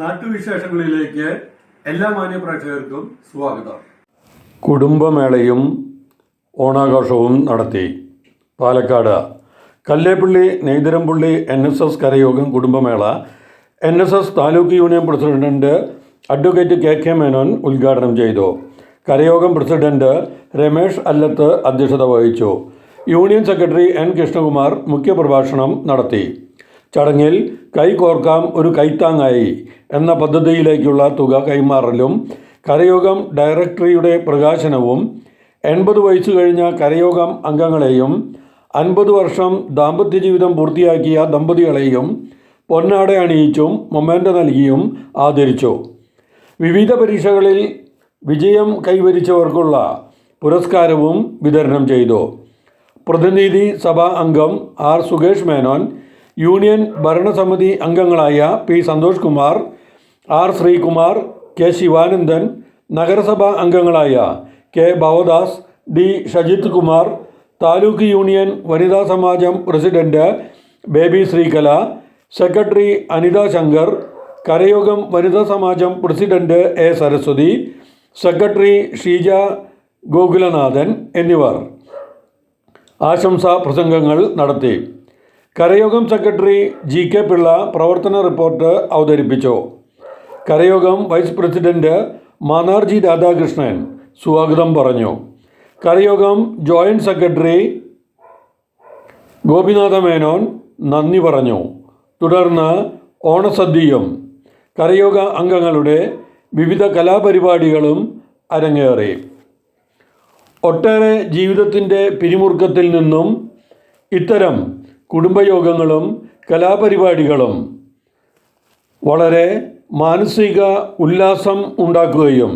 നാട്ടുവിശേഷങ്ങളിലേക്ക് എല്ലാ മാന്യപ്രേക്ഷകർക്കും സ്വാഗതം. കുടുംബമേളയും ഓണാഘോഷവും നടത്തി. Palakkad Kallepully Neytharampally N S S കരയോഗം കുടുംബമേള. N S S taluk union president advocate K K Menon ഉദ്ഘാടനം ചെയ്തു. കരയോഗം പ്രസിഡന്റ് രമേഷ് അല്ലത്ത് അധ്യക്ഷത വഹിച്ചു. യൂണിയൻ സെക്രട്ടറി എൻ കൃഷ്ണകുമാർ മുഖ്യപ്രഭാഷണം നടത്തി. ചടങ്ങിൽ കൈകോർക്കാം ഒരു കൈത്താങ്ങായി എന്ന പദ്ധതിയിലേക്കുള്ള തുക കൈമാറലും കരയോഗം ഡയറക്ടറിയുടെ പ്രകാശനവും എൺപത് വയസ്സ് കഴിഞ്ഞ കരയോഗം അംഗങ്ങളെയും അൻപത് വർഷം ദാമ്പത്യ ജീവിതം പൂർത്തിയാക്കിയ ദമ്പതികളെയും പൊന്നാട അണിയിച്ചും മൊമെന്റോ നൽകിയും ആദരിച്ചു. വിവിധ പരീക്ഷകളിൽ വിജയം കൈവരിച്ചവർക്കുള്ള പുരസ്കാരവും വിതരണം ചെയ്തു. പ്രതിനിധി സഭാ അംഗം ആർ സുകേഷ് മേനോൻ യൂണിയൻ ഭരണസമിതി അംഗങ്ങളായ P Santhosh Kumar R Sreekumar K Sivanandan നഗരസഭാ അംഗങ്ങളായ K Bhavadas D Shajith Kumar taluk union വനിതാ സമാജം president Baby Sreekala secretary Anitha Shankar കരയോഗം വനിതാ സമാജം president A Saraswathi secretary Sheeja Gokulanathan എന്നിവർ ആശംസാ പ്രസംഗങ്ങൾ നടത്തി. കരയോഗം സെക്രട്ടറി ജി കെ പിള്ള പ്രവർത്തന റിപ്പോർട്ട് അവതരിപ്പിച്ചു. കരയോഗം വൈസ് പ്രസിഡന്റ് മാനാർജി രാധാകൃഷ്ണൻ സ്വാഗതം പറഞ്ഞു. കരയോഗം ജോയിന്റ് സെക്രട്ടറി ഗോപിനാഥ മേനോൻ നന്ദി പറഞ്ഞു. തുടർന്ന് ഓണസദ്യയും കരയോഗ അംഗങ്ങളുടെ വിവിധ കലാപരിപാടികളും അരങ്ങേറി. ഒട്ടേറെ ജീവിതത്തിന്റെ പിരിമുറുക്കത്തിൽ നിന്നും ഇത്തരം കുടുംബയോഗങ്ങളും കലാപരിപാടികളും വളരെ മാനസിക ഉല്ലാസം ഉണ്ടാക്കുകയും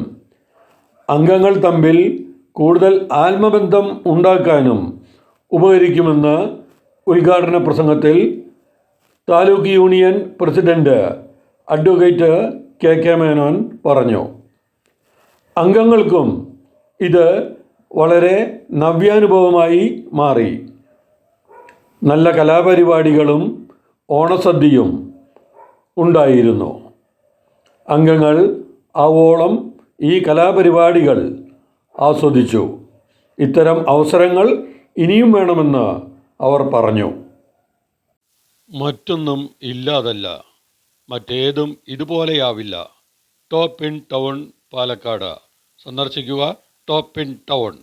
അംഗങ്ങൾ തമ്മിൽ കൂടുതൽ ആത്മബന്ധം ഉണ്ടാക്കാനും ഉപകരിക്കുമെന്ന് ഉദ്ഘാടന പ്രസംഗത്തിൽ taluk union president advocate K K Menon പറഞ്ഞു. അംഗങ്ങൾക്കും ഇത് വളരെ നവ്യാനുഭവമായി മാറി. നല്ല കലാപരിപാടികളും ഓണസദ്യയും ഉണ്ടായിരുന്നു. അംഗങ്ങൾ ആവോളം ഈ കലാപരിപാടികൾ ആസ്വദിച്ചു. ഇത്തരം അവസരങ്ങൾ ഇനിയും വേണമെന്ന് അവർ പറഞ്ഞു. മറ്റൊന്നും ഇല്ലാതല്ല. മറ്റേതും ഇതുപോലെയാവില്ല. Top in town Palakkad. സന്ദർശിക്കുക ടോപ്പ് ഇൻ ടൗൺ.